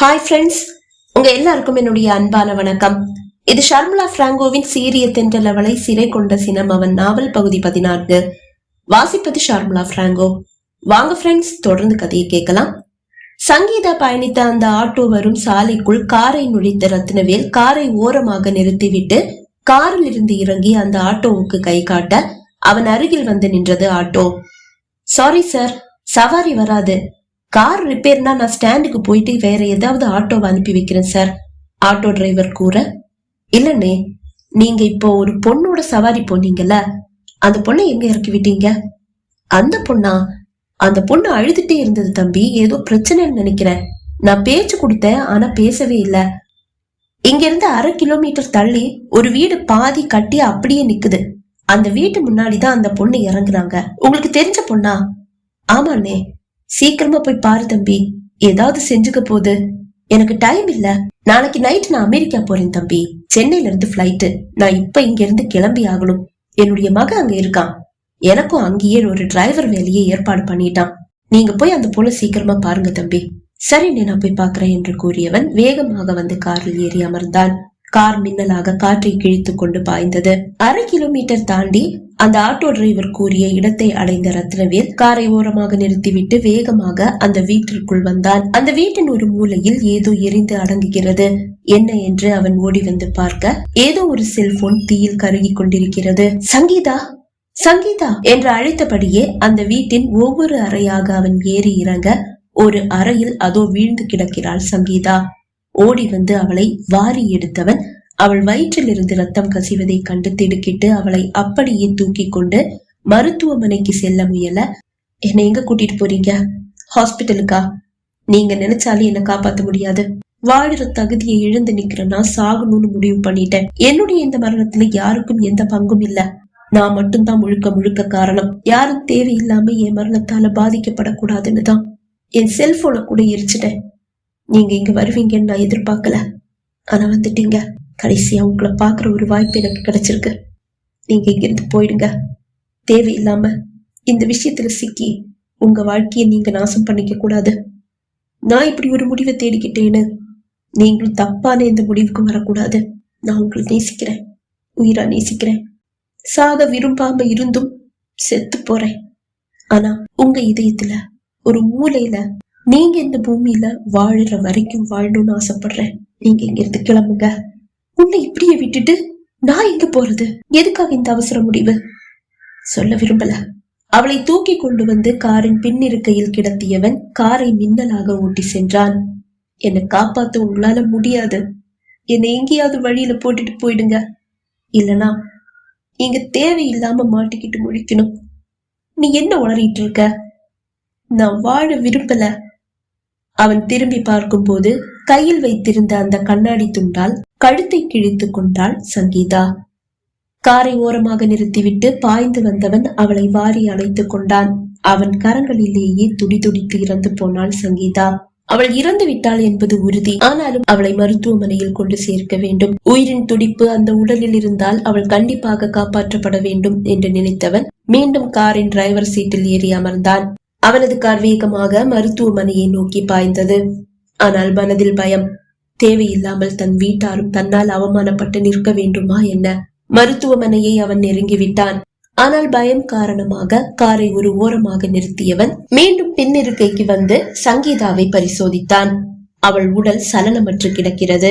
Hi friends உங்க எல்லாருக்கும் என்னுடைய அன்பான வணக்கம். இது ஷர்மிளா பிராங்கோவின் சீரிய தென்றலவளை சிறை கொண்ட சினம் அவன் நாவல் பகுதி பதினான்கு. வாசிப்பது ஷர்மிளா பிராங்கோ. வாங்க ஃப்ரெண்ட்ஸ் தொடர்ந்து கதையை கேட்கலாம். சங்கீதா பயணித்த அந்த ஆட்டோ வரும் சாலைக்குள் காரை நுழைத்த ரத்னவேல் காரை ஓரமாக நிறுத்திவிட்டு காரில் இருந்து இறங்கி அந்த ஆட்டோவுக்கு கை காட்ட அவன் அருகில் வந்து நின்றது ஆட்டோ. சாரி சார் சவாரி வராது. கார் ரிப்பேர்னா நான் ஸ்டாண்டுக்கு போயிட்டு வேற ஏதாவது ஆட்டோவை அனுப்பி வைக்கிறேன் சார் ஆட்டோ டிரைவர் கூற இல்லனே நீங்க இப்போ ஒரு பொண்ணோட சவாரி போனீங்கல்ல அந்த பொண்ணை எங்க இறக்கி விட்டீங்க? அந்த பொண்ணா? அந்த பொண்ணு அழுதுட்டே இருந்தது தம்பி. ஏதோ பிரச்சனைன்னு நினைக்கிறேன். நான் பேச்சு கொடுத்தேன் ஆனா பேசவே இல்ல. இங்க இருந்து அரை கிலோமீட்டர் தள்ளி ஒரு வீடு பாதி கட்டி அப்படியே நிக்குது. அந்த வீட்டு முன்னாடி தான் அந்த பொண்ணு இறங்குறாங்க. உங்களுக்கு தெரிஞ்ச பொண்ணா? ஆமாண்ணே சீக்கிரமா போய் பாரு தம்பி. ஏதாவது செஞ்சுக்க போகுது. எனக்கு டைம் இல்ல. நாளைக்கு நைட் நான் அமெரிக்கா போறேன் தம்பி. சென்னையில இருந்து ஃபிளைட்டு நான் இப்ப இங்க இருந்து கிளம்பி ஆகணும். என்னுடைய மகன் அங்க இருக்கான். எனக்கும் அங்கேயே ஒரு டிரைவர் வேலையை ஏற்பாடு பண்ணிட்டான். நீங்க போய் அந்த போல சீக்கிரமா பாருங்க தம்பி. சரி நான் போய் பாக்குறேன் என்று கூறியவன் வேகமாக வந்து காரில் ஏறி அமர்ந்தான். கார் மின்னலாக காற்றை கிழித்து கொண்டு பாய்ந்தது. அரை கிலோமீட்டர் தாண்டி அந்த ஆட்டோ டிரைவர் கூறிய இடத்தை அடைந்த ரத்னவேல் காரை ஓரமாக நிறுத்திவிட்டு வேகமாக அந்த வீட்டிற்குள் வந்தான். அந்த வீட்டின் ஒரு மூலையில் ஏதோ எரிந்து அடங்குகிறது. என்ன என்று அவன் ஓடி வந்து பார்க்க ஏதோ ஒரு செல்போன் தீயில் கருகி கொண்டிருக்கிறது. சங்கீதா சங்கீதா என்று அழைத்தபடியே அந்த வீட்டின் ஒவ்வொரு அறையாக அவன் ஏறி இறங்க ஒரு அறையில் அதோ வீழ்ந்து கிடக்கிறாள் சங்கீதா. ஓடி வந்து அவளை வாரி எடுத்தவன். அவள் வயிற்றில் இருந்து ரத்தம் கசிவதை கண்டு திடுக்கிட்டு அவளை அப்படியே தூக்கி கொண்டு மருத்துவமனைக்கு செல்ல முயல. என்னை எங்க கூட்டிட்டு போறீங்க? ஹாஸ்பிட்டலுக்கா நீங்க நினைச்சாலே என்ன காப்பாத்த முடியாது. வாழுற தகுதியை இழந்து நிக்கிறேன்னா சாகணும்னு முடிவு பண்ணிட்டேன். என்னுடைய இந்த மரணத்துல யாருக்கும் எந்த பங்கும் இல்ல. நான் மட்டும்தான் முழுக்க முழுக்க காரணம். யாரும் தேவையில்லாம என் மரணத்தால பாதிக்கப்படக்கூடாதுன்னு தான். என் செல்போனை கூட எரிச்சிட்டேன். நீங்க இங்க வருவீங்கன்னு நான் எதிர்பார்க்கல. ஆனா வந்துட்டீங்க. கடைசியா உங்களை பாக்குற ஒரு வாய்ப்பு எனக்கு கிடைச்சிருக்கு. நீங்க இங்கிருந்து போயிடுங்க. தேவையில்லாம இந்த விஷயத்துல சிக்கி உங்க வாழ்க்கையை நீங்க நாசம் பண்ணிக்க கூடாது. நான் இப்படி ஒரு முடிவை தேடிக்கிட்டேன்னு நீங்களும் தப்பான இந்த முடிவுக்கு வரக்கூடாது. நான் உங்களை நேசிக்கிறேன். உயிரா நேசிக்கிறேன். சாக விரும்பாம இருந்தும் செத்து போறேன். ஆனா உங்க இதயத்துல ஒரு மூலையில நீங்க இந்த பூமியில வாழுற வரைக்கும் வாழணும்னு ஆசைப்படுறேன். நீங்க இங்க இருந்து கிளம்புங்க. உன்னை இப்படியே விட்டுட்டு நான் எங்க போறது? எதுக்காக இந்த அவசர முடிவு? சொல்ல விரும்பல. அவளை தூக்கி கொண்டு வந்து காரின் பின்னிருக்கையில் கிடத்தியவன் காரை மின்னலாக ஓட்டி சென்றான். என்னை காப்பாத்த உங்களால முடியாது. என்னை எங்கேயாவது வழியில போட்டுட்டு போயிடுங்க. இல்லனா இங்க தேவையில்லாம மாட்டிக்கிட்டு முழிக்கணும். நீ என்ன உளறிட்டு இருக்க? நான் வாழ விரும்பல. அவன் திரும்பி பார்க்கும்போது கையில் வைத்திருந்த அந்த கண்ணாடி துண்டால் கழுத்தை கிழித்துக் கொண்டாள் சங்கீதா. காரை ஓரமாக நிறுத்திவிட்டு பாய்ந்து வந்தவன் அவளை வாரி அழைத்துக் கொண்டான். அவன் கரங்களிலேயே துடி துடித்து இறந்து போனாள் சங்கீதா. அவள் இறந்து விட்டாள் என்பது உறுதி. ஆனாலும் அவளை மருத்துவமனையில் கொண்டு சேர்க்க வேண்டும். உயிரின் துடிப்பு அந்த உடலில் இருந்தால் அவள் கண்டிப்பாக காப்பாற்றப்பட வேண்டும் என்று நினைத்தவன் மீண்டும் காரின் டிரைவர் சீட்டில் ஏறி அமர்ந்தான். அவனது கார் வேகமாக மருத்துவமனையை நோக்கி பாய்ந்தது. ஆனால் மனதில் பயம் தேவையில்லாமல் தன் வீட்டாரும் தன்னால் அவமானப்பட்டு நிற்க வேண்டுமா என்ன? மருத்துவமனையை அவன் நெருங்கி விட்டான் ஆனால் பயம் காரணமாக காரை ஒரு ஓரமாக நிறுத்தியவன் மீண்டும் பின்னிருக்கைக்கு வந்து சங்கீதாவை பரிசோதித்தான். அவள் உடல் சலனமற்று கிடக்கிறது.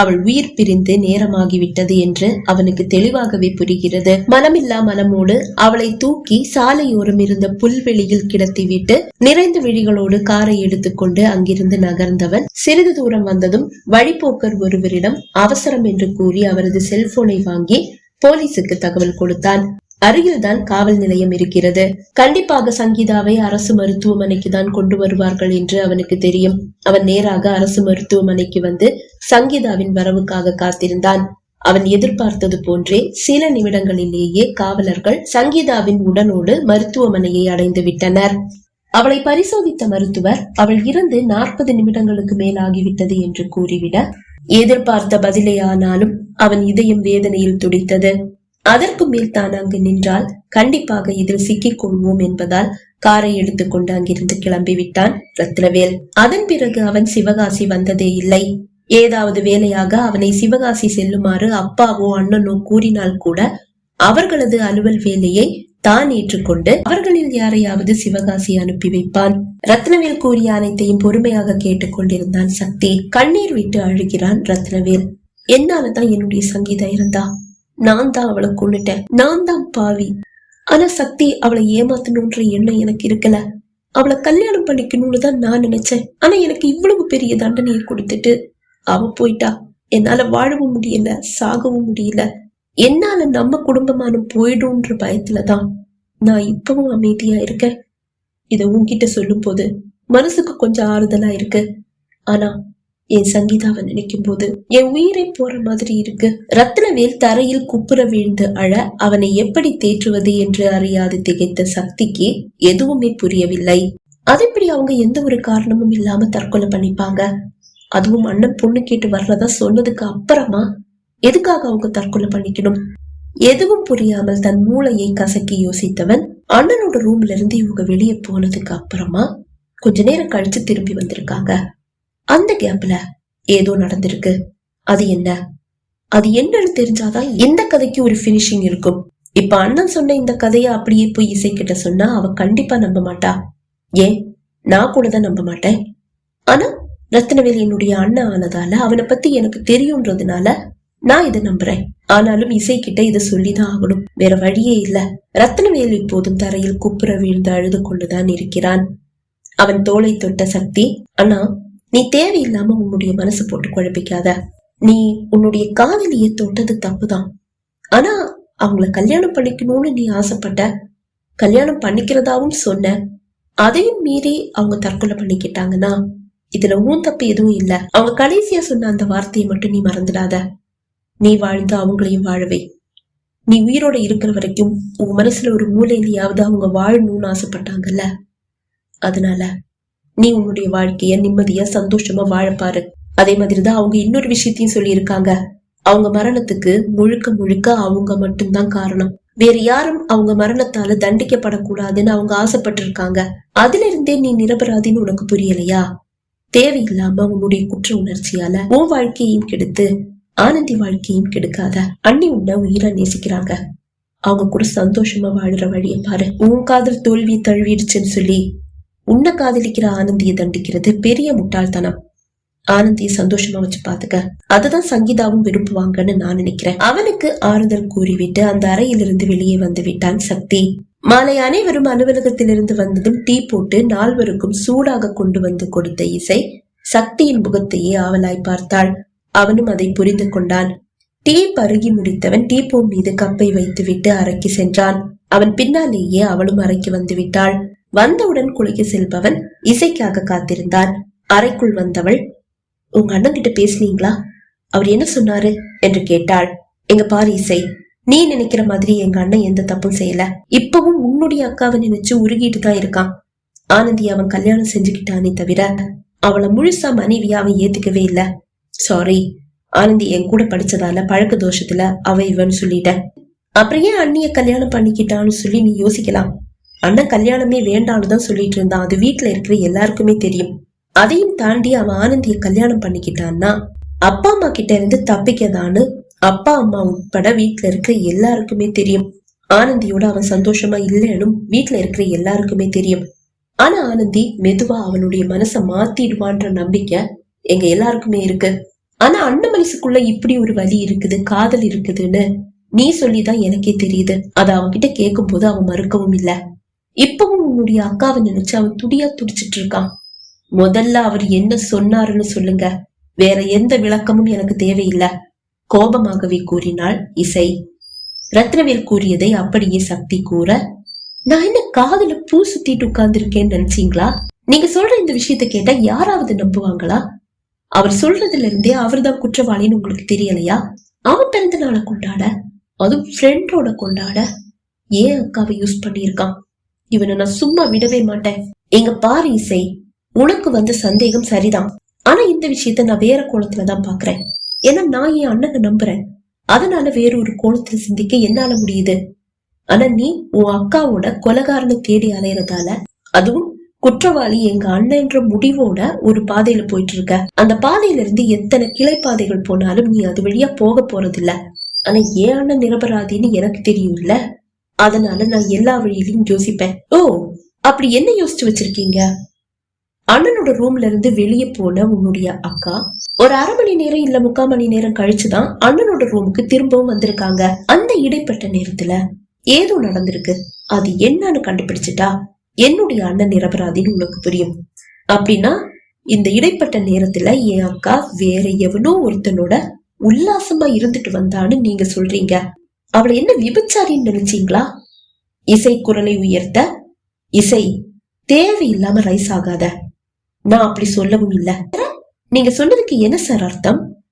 அவள் உயிர் பிரிந்து நேரமாகிவிட்டது என்று அவனுக்கு தெளிவாகவே புரிகிறது. மனமில்லா மனமோடு அவளை தூக்கி சாலையோரம் இருந்த புல்வெளியில் கிடத்திவிட்டு நிறைந்த விழிகளோடு காரை எடுத்துக்கொண்டு அங்கிருந்து நகர்ந்தவன் சிறிது தூரம் வந்ததும் வழிபோக்கர் ஒருவரிடம் அவசரம் என்று கூறி அவரது செல்போனை வாங்கி போலீசுக்கு தகவல் கொடுத்தான். அருகில்தான் காவல் நிலையம் இருக்கிறது. கண்டிப்பாக சங்கீதாவை அரசு மருத்துவமனைக்கு தான் கொண்டு வருவார்கள் என்று அவனுக்கு தெரியும். அவன் நேராக அரசு மருத்துவமனைக்கு வந்து சங்கீதாவின் வரவுக்காக காத்திருந்தான். அவன் எதிர்பார்த்தது போன்றே சில நிமிடங்களிலேயே காவலர்கள் சங்கீதாவின் உடனோடு மருத்துவமனையை அடைந்து விட்டனர். அவளை பரிசோதித்த மருத்துவர் அவள் இறந்து நாற்பது நிமிடங்களுக்கு மேல் ஆகிவிட்டது என்று கூறிவிட எதிர்பார்த்த பதிலே ஆனாலும் அவன் இதயம் வேதனையில் துடித்தது. அதற்கு மேல் தான் அங்கு நின்றால் கண்டிப்பாக இதில் சிக்கிக் கொள்வோம் என்பதால் காரை எடுத்துக்கொண்டு அங்கிருந்து கிளம்பி விட்டான் ரத்னவேல். அதன் பிறகு அவன் சிவகாசி வந்ததே இல்லை. ஏதாவது வேலையாக அவனை சிவகாசி செல்லுமாறு அப்பாவோ அண்ணனோ கூறினால் கூட அவர்களது அலுவல் வேலையை தான் ஏற்றுக்கொண்டு அவர்களில் யாரையாவது சிவகாசி அனுப்பி வைப்பான். ரத்னவேல் கூறிய அனைத்தையும் பொறுமையாக கேட்டுக்கொண்டிருந்தான் சக்தி. கண்ணீர் விட்டு அழுகிறான் ரத்னவேல். என்னாலதான் என்னுடைய சங்கீதா இருந்தா? நான் தான் அவளை கொண்டுட்டேன் நான் தான் பாவி. ஆனா சக்தி அவளை ஏமாத்தணுன்ற எண்ணம் எனக்கு இருக்கல. அவளை கல்யாணம் பண்ணிக்கணும்னு தான் நான் நினைச்சேன். ஆனா எனக்கு இவ்வளவு பெரிய தண்டனையை கொடுத்துட்டு அவ போயிட்டா. என்னால வாழவும் முடியல சாகவும் முடியல. என்னால நம்ம குடும்பமான போயிடும்ன்ற பயத்துலதான் நான் இப்பவும் அமைதியா இருக்கேன். இத உன்கிட்ட சொல்லும் போது மனசுக்கு கொஞ்சம் ஆறுதலா இருக்கு. ஆனா என் சங்கீதாவை நினைக்கும் போது என் உயிரை போற மாதிரி இருக்கு. ரத்னவேல் தரையில் குப்புற வீழ்ந்து அழ அவனை எப்படி தேற்றுவது என்று அறியாது திகைத்த சக்திக்கு எதுவுமே புரியவில்லை. அதேபடி அவங்க எந்த ஒரு காரணமும் இல்லாம தற்கொலை பண்ணிப்பாங்க? அதுவும் அண்ணன் பொண்ணு கேட்டு வர்றதா சொன்னதுக்கு அப்புறமா எதுக்காக அவங்க தற்கொலை பண்ணிக்கணும்? எதுவும் புரியாமல் தன் மூளையை கசக்கி யோசித்தவன் அண்ணனோட ரூம்ல இருந்து இவங்க வெளியே போனதுக்கு அப்புறமா கொஞ்ச நேரம் கழிச்சு திரும்பி வந்திருக்காங்க. அந்த கேப்ல ஏதோ நடந்திருக்கு. அது என்ன? அது என்னன்னு தெரிஞ்சாதான் இந்த கதைக்கு ஒரு பினிஷிங் இருக்கும். இப்ப அண்ணன் சொன்ன இந்த கதையை அப்படியே போய் இசைக்கிட்ட சொன்னா அவ கண்டிப்பா நம்ப மாட்டா. ஏன்? நான் கூட தான் நம்ப மாட்டேன். ஆனா ரத்னவேல் என்னுடைய அண்ணன் ஆனதால அவனை பத்தி எனக்கு தெரியும்ன்றதுனால நான் இதை நம்புறேன். ஆனாலும் இசை கிட்ட இதை சொல்லிதான் ஆகணும். வேற வழியே இல்ல. ரத்னவேல் இப்போதும் தரையில் குப்புற வீழ்ந்து அழுது கொண்டுதான் இருக்கிறான். அவன் தோலை தொட்ட சக்தி அண்ணா நீ தேவையில்லாம உன்னுடைய மனசு போட்டு குழப்பிக்காத. நீ உன்னுடைய காதலிய தொட்டது தப்புதான். ஆனா அவங்கள கல்யாணம் பண்ணிக்கணும்னு நீ ஆசைப்பட்ட கல்யாணம் பண்ணிக்கிறதாவும் சொன்ன அதையும் மீறி அவங்க தற்கொலை பண்ணிக்கிட்டாங்கன்னா இதுல உன் தப்பு எதுவும் இல்ல. அவங்க கடைசியா சொன்ன அந்த வார்த்தையை மட்டும் நீ மறந்துடாத. நீ வாழ்ந்து அவங்களையும் வாழவே நீ உயிரோட இருக்கிற வரைக்கும் உன் மனசுல ஒரு மூலையிலேயாவது அவங்க வாழணும்னு ஆசைப்பட்டாங்கல்ல. அதனால நீ உன்னுடைய வாழ்க்கைய நிம்மதியா சந்தோஷமா வாழப்பாரு அதே மாதிரிதான் அவங்க இன்னொரு விஷயத்தையும் சொல்லியிருக்காங்க. அவங்க மரணத்துக்கு முழுக்க முழுக்க அவங்க மட்டும்தான் காரணம். வேற யாரும் அவங்க மரணத்தால தண்டிக்கப்படக்கூடாதுன்னு அவங்க ஆசைப்பட்டிருக்காங்க. அதுல இருந்தே நீ நிரபராதின்னு உனக்கு புரியலையா? தேவையில்லாம உன்னுடைய குற்ற உணர்ச்சியால உன் வாழ்க்கையையும் கெடுத்து ஆனந்தி வாழ்க்கையும் கெடுக்காத அண்ணி உன்னை உயிரா நேசிக்கிறாங்க. அவங்க கூட சந்தோஷமா வாழுற வழியை பாரு. உன் காதல் தோல்வி தழுவிடுச்சுன்னு சொல்லி உன்னை காதலிக்கிற ஆனந்தியை தண்டிக்கிறது பெரிய முட்டாள்தனம். ஆனந்தியை சந்தோஷமா வச்சு பாத்துக்க. அதுதான் சங்கீதாவும் விரும்புவாங்கன்னு நான் நினைக்கிறேன். அவனுக்கு ஆறுதல் கூறிவிட்டு அந்த அறையிலிருந்து வெளியே வந்து விட்டான் சக்தி. மாலை அனைவரும் அலுவலகத்திலிருந்து வந்ததும் டீ போட்டு நால்வருக்கும் சூடாக கொண்டு வந்து கொடுத்த இசை சக்தியின் முகத்தையே ஆவலாய் பார்த்தாள். அவனும் அதை புரிந்து கொண்டான். டீ பருகி முடித்தவன் டீ போ மீது கப்பை வைத்துவிட்டு அறைக்கு சென்றான். அவன் பின்னாலேயே அவளும் அறைக்கு வந்து விட்டாள். வந்தவுடன் குளிக்க செல்பவன் இசைக்காக காத்திருந்தான் அறைக்குள் வந்தவள் உங்க அண்ணன் கிட்ட பேசுனீங்களா? அவர் என்ன சொன்னாரு? என்று கேட்டாள். எங்க பாரு இசை நீ நினைக்கிற மாதிரி எங்க அண்ணன் எந்த தப்பும் செய்யல. இப்பவும் உன்னுடைய அக்காவை நினைச்சு உருகிட்டு தான் இருக்கான். ஆனந்தி அவன் கல்யாணம் செஞ்சுக்கிட்டானே தவிர அவளை முழுசா மனைவியா அவன் ஏத்துக்கவே இல்ல. சாரி ஆனந்தி என் கூட படிச்சதால பழக்க தோஷத்துல அவ இவன் சொல்லிட்டேன். அப்புறம் ஏன் அண்ணிய கல்யாணம் பண்ணிக்கிட்டான்னு சொல்லி நீ யோசிக்கலாம். அண்ணன் கல்யாணமே வேண்டான்னு தான் சொல்லிட்டு இருந்தான். அது வீட்டுல இருக்கிற எல்லாருக்குமே தெரியும். அதையும் தாண்டி அவன் ஆனந்திய கல்யாணம் பண்ணிக்கிட்டான்னா அப்பா அம்மா கிட்ட இருந்து தப்பிக்கதான்னு அப்பா அம்மா உட்பட வீட்டுல இருக்கிற எல்லாருக்குமே தெரியும். ஆனந்தியோட அவன் சந்தோஷமா இல்லைன்னு வீட்டுல இருக்கிற எல்லாருக்குமே தெரியும். ஆனா ஆனந்தி மெதுவா அவனுடைய மனச மாத்திடுவான்ற நம்பிக்கை எங்க எல்லாருக்குமே இருக்கு. ஆனா அண்ணன் மனசுக்குள்ள இப்படி ஒரு வலி இருக்குது காதல் இருக்குதுன்னு நீ சொல்லிதான் எனக்கே தெரியுது. அத அவன்கிட்ட கேட்கும் போது அவன் மறுக்கவும் இல்ல. இப்பவும் உன்னுடைய அக்காவை நினைச்சு அவன் துடியா துடிச்சிட்டு இருக்கான். முதல்ல அவர் என்ன சொன்னாருன்னு சொல்லுங்க. வேற எந்த விளக்கமும் எனக்கு தேவையில்லை. கோபமாகவே கூறினாள் இசை. ரத்னவேல் கூறியதை அப்படியே சக்தி கூற நான் என்ன காதல பூ சுத்திட்டு உட்கார்ந்துருக்கேன்னு நினைச்சீங்களா? நீங்க சொல்ற இந்த விஷயத்த கேட்டா யாராவது நம்புவாங்களா? அவர் சொல்றதுல இருந்தே அவர்தான் குற்றவாளின்னு உங்களுக்கு தெரியலையா? அவன் பிறந்த நாளை கொண்டாட அதுவும் ஃப்ரெண்டோட கொண்டாட ஏன் அக்காவை யூஸ் பண்ணியிருக்கான்? இவனை நான் சும்மா விடவே மாட்டேன். எங்க பாரு இசை உனக்கு வந்த சந்தேகம் சரிதான். ஆனா இந்த விஷயத்த நான் வேற கோலத்துலதான் பாக்குறேன். ஏன்னா நான் என் அண்ணனை நம்புறேன். அதனால வேற ஒரு கோலத்துல சிந்திக்க என்னால முடியுது? ஆனா நீ உன் அக்காவோட கொலகாரனை தேடி அலையறதால அதுவும் குற்றவாளி எங்க அண்ணன்ற முடிவோட ஒரு பாதையில போயிட்டு இருக்க அந்த பாதையில இருந்து எத்தனை கிளை பாதைகள் போனாலும் நீ அது வழியா போக போறதில்ல. ஆனா ஏன் அண்ணன் நிரபராதின்னு எனக்கு தெரியும்ல? அதனால நான் எல்லா வழியிலும் யோசிப்பேன். ஓ அப்படி என்ன யோசிச்சு வச்சிருக்கீங்க? அண்ணனோட ரூம்ல இருந்து வெளியே போன உன்னுடைய அக்கா ஒரு அரை மணி நேரம் இல்ல முக்கால் மணி நேரம் கழிச்சுதான் அண்ணனோட ரூமுக்கு திரும்பவும் வந்திருக்காங்க. அந்த இடைப்பட்ட நேரத்துல ஏதோ நடந்திருக்கு. அது என்னன்னு கண்டுபிடிச்சிட்டா என்னுடைய அண்ணன் நிரபராதின்னு உனக்கு புரியும். அப்படின்னா இந்த இடைப்பட்ட நேரத்துல என் அக்கா வேற எவனோ ஒருத்தனோட உல்லாசமா இருந்துட்டு வந்தான்னு நீங்க சொல்றீங்க. அவளை என்ன விபச்சாரின்னு நினைச்சீங்களா? இசை குரலை உயர்த்த இசை தேவையில்லாம ரைஸ் ஆகாத. நான் அப்படி சொல்லவும் இல்ல. நீங்க சொன்னதுக்கு என்ன சார் அர்த்தம்?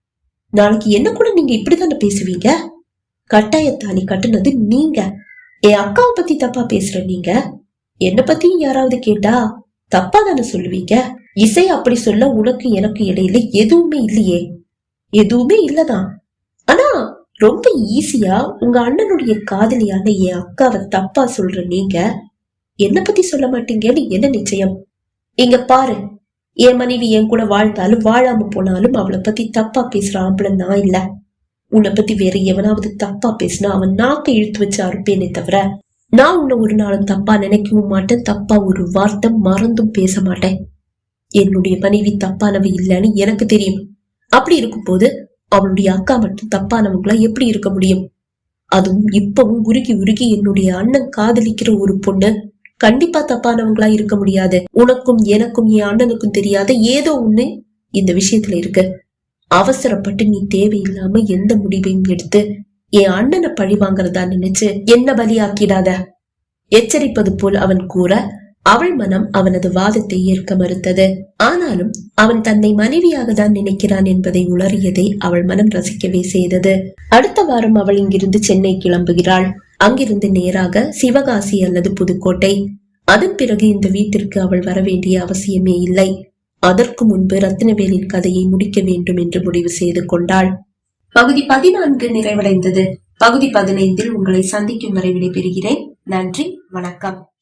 நாளைக்கு என்ன கூட நீங்க இப்படிதானே பேசுவீங்க? கட்டாயத்தாலி கட்டுனது நீங்க. என் அக்காவை பத்தி தப்பா பேசுற நீங்க? என்ன பத்தியும் யாராவது கேட்டா தப்பா தானே சொல்லுவீங்க? இசை அப்படி சொல்ல உனக்கு எனக்கு இடையில எதுவுமே இல்லையே. எதுவுமே இல்லதான். ஆனா ரொம்ப ஈஸியா உங்க அண்ணனுடைய காதலியான என் அக்காவை தப்பா சொல்ற நீங்க என்ன பத்தி சொல்ல மாட்டீங்கன்னு என்ன நிச்சயம்? இங்க பாரு என் மனைவி என் கூட வாழ்ந்தாலும் வாழாம போனாலும் அவளை பத்தி தப்பா பேசுற ஆம்பளை நான் இல்ல. உன்னை பத்தி வேற எவனாவது தப்பா பேசினா அவன் நாக்க இழுத்து வச்சு அறுப்பேனே தவிர நான் உன்னை ஒரு நாளும் தப்பா நினைக்கவும் மாட்டேன் தப்பா ஒரு வார்த்தை மறந்தும் பேச மாட்டேன். என்னுடைய மனைவி தப்பானவை இல்லைன்னு எனக்கு தெரியும். அப்படி இருக்கும்போது அவளுடைய அக்கா மட்டும் தப்பானவங்களா எப்படி இருக்க முடியும்? அதுவும் இப்பவும் உருகி உருகி என்னுடைய அண்ணன் காதலிக்கிற ஒரு பொண்ணு. கண்டிப்பா தப்பானவங்களா இருக்க முடியாது. உனக்கும் எனக்கும் என் அண்ணனுக்கும் தெரியாத ஏதோ ஒண்ணு இந்த விஷயத்துல இருக்கு. அவசரப்பட்டு நீ தேவையில்லாம எந்த முடிவையும் எடுத்து என் அண்ணனை பழி வாங்குறதா நினைச்சு என்ன பலியாக்கிடாத? எச்சரிப்பது போல் அவன் கூற அவள் மனம் அவனது வாதத்தை ஏற்க மறுத்தது. ஆனாலும் அவன் தன்னை மனைவியாக தான் நினைக்கிறான் என்பதை உளறியதை அவள் மனம் ரசிக்கவே செய்தது. அடுத்த வாரம் அவள் இங்கிருந்து சென்னை கிளம்புகிறாள். அங்கிருந்து நேராக சிவகாசி அல்லது புதுக்கோட்டை. அதன் பிறகு இந்த வீட்டிற்கு அவள் வர வேண்டிய அவசியமே இல்லை. அதற்கு முன்பு ரத்னவேலின் கதையை முடிக்க வேண்டும் என்று முடிவு செய்து கொண்டாள். பகுதி பதினான்கு நிறைவடைந்தது. பகுதி பதினைந்தில் உங்களை சந்திக்கும் வரை விடைபெறுகிறேன். நன்றி வணக்கம்.